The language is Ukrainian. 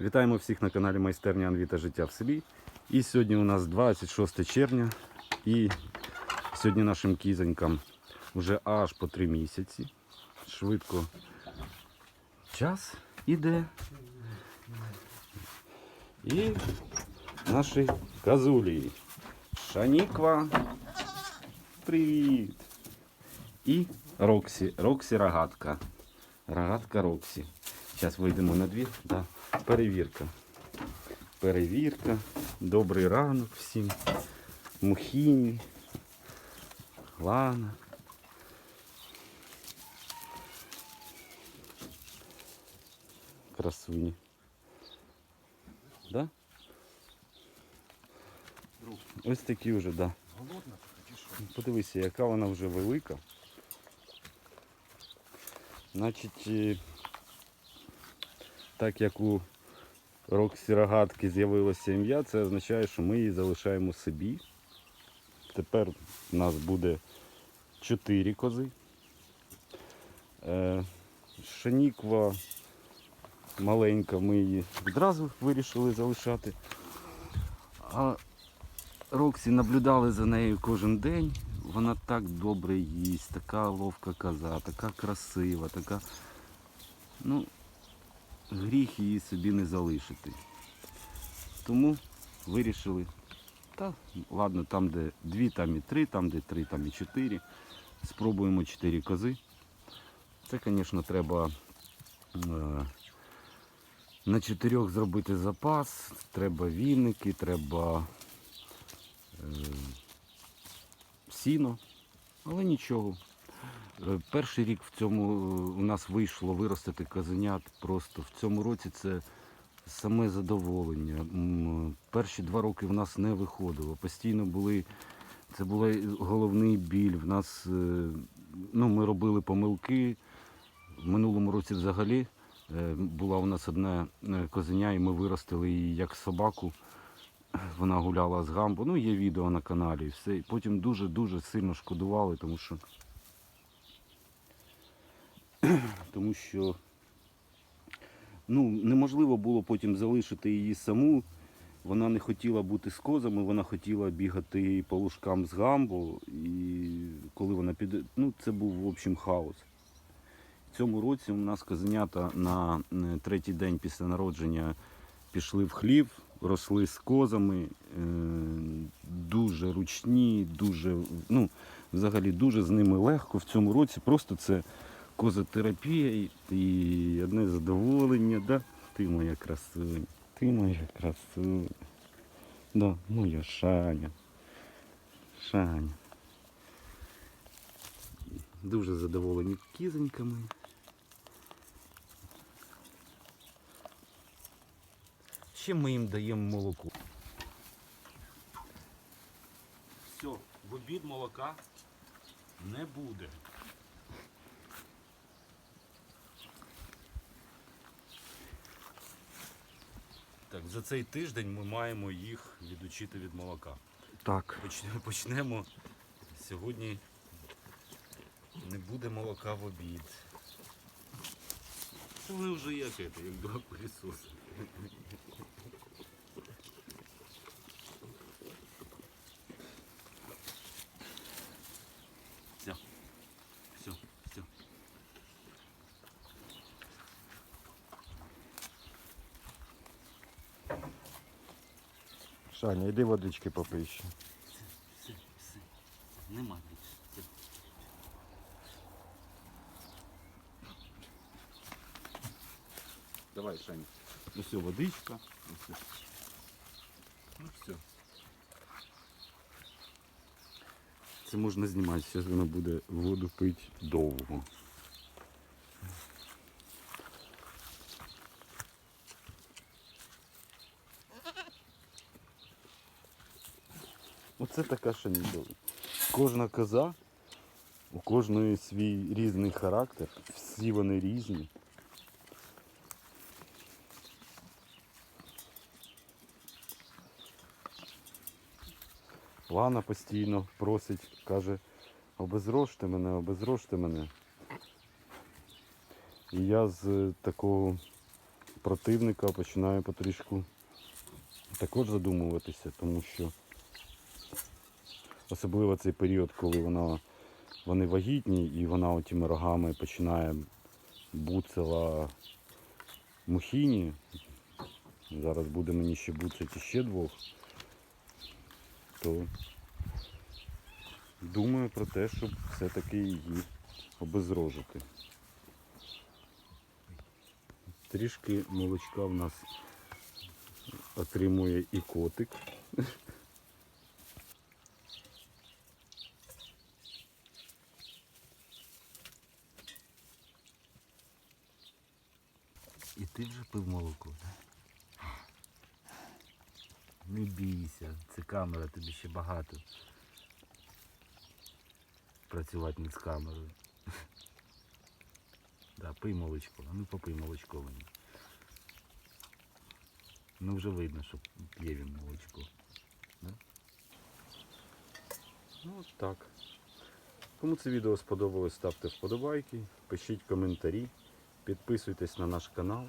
Вітаємо всіх на каналі Майстерня Анвіта Життя в селі. І сьогодні у нас 26 червня. І сьогодні нашим кізонькам вже аж по 3 місяці. Швидко час іде. І наші казулі. Шаніква. Привіт! І Роксі. Роксі рогатка. Рогатка Роксі. Зараз вийдемо на двір. Да. Перевірка. Перевірка. Добрий ранок всім. Мухіні. Лана. Красуні. Да? Ось такі вже, да. Голодна? Подивися, яка вона вже велика. Значить, е, так як у Роксі Рогатки з'явилося ім'я, це означає, що ми її залишаємо собі. Тепер у нас буде 4 кози. Е, Шаніква маленька, ми її відразу вирішили залишати. А Роксі наблюдали за нею кожен день. Вона так добре їсть, така ловка коза, така красива, така. Ну, гріх її собі не залишити. Тому вирішили. Та ладно, там де дві, там і три, там де три, там і чотири. Спробуємо чотири кози. Це, звісно, треба е, на чотирьох зробити запас, треба вінники, треба е, сіно, але нічого. Е, Перший рік в цьому е, у нас вийшло виростити козенят. Просто в цьому році це саме задоволення. Перші два роки в нас не виходило. Постійно були, це був головний біль. В нас е, ну, ми робили помилки. В минулому році взагалі була у нас одна козеня, і ми виростили її як собаку. Вона гуляла з гамбо. Ну, є відео на каналі і все. Потім дуже-дуже сильно шкодували, тому що. Тому що ну, неможливо було потім залишити її саму. Вона не хотіла бути з козами, вона хотіла бігати по лужкам з гамбо. І коли вона піде, ну це був в общем хаос. В цьому році у нас козенята на е, третій день після народження пішли в хлів, росли з козами, е, дуже ручні, дуже, ну, взагалі дуже з ними легко в цьому році. Просто це козотерапія і- одне задоволення. Да? Ти моя красуня, ти моя красуня. Да, моя Шаня. Шаня. Дуже задоволені кізоньками. Ще ми їм даємо молоко. Все, в обід молока не буде. Так, за цей тиждень ми маємо їх відучити від молока. Так. Почнемо, почнемо. Сьогодні не буде молока в обід. Це вони вже як, як два пилісоси. Все. Все, все. Шаня, йди водички попий ще. Все, все. Нема більше. Давай, Шаня. Ну все, водичка. Ну все. Ну все. Це можна знімати, зараз вона буде воду пити довго. Оце така шанідова. Кожна коза, у кожної свій різний характер, всі вони різні. Лана постійно просить, каже, обезрожте мене, обезрожте мене. І я з такого противника починає потрішку також задумуватися, тому що особливо цей період, коли вона, вони вагітні і вона отими рогами починає буцела мухіні. Зараз буде мені ще буцати ще двох, то думаю про те, щоб все-таки її обезрожити. Трішки молочка в нас отримує і котик. Ти вже пив молоко. Не бійся, це камера, тобі ще багато. Працювати з камерою. Да, пий молочко. А ну попий молочко мені. Ну вже видно, що п'є він молочко. Да? Ну от так. Кому це відео сподобалось, ставте вподобайки, пишіть коментарі, підписуйтесь на наш канал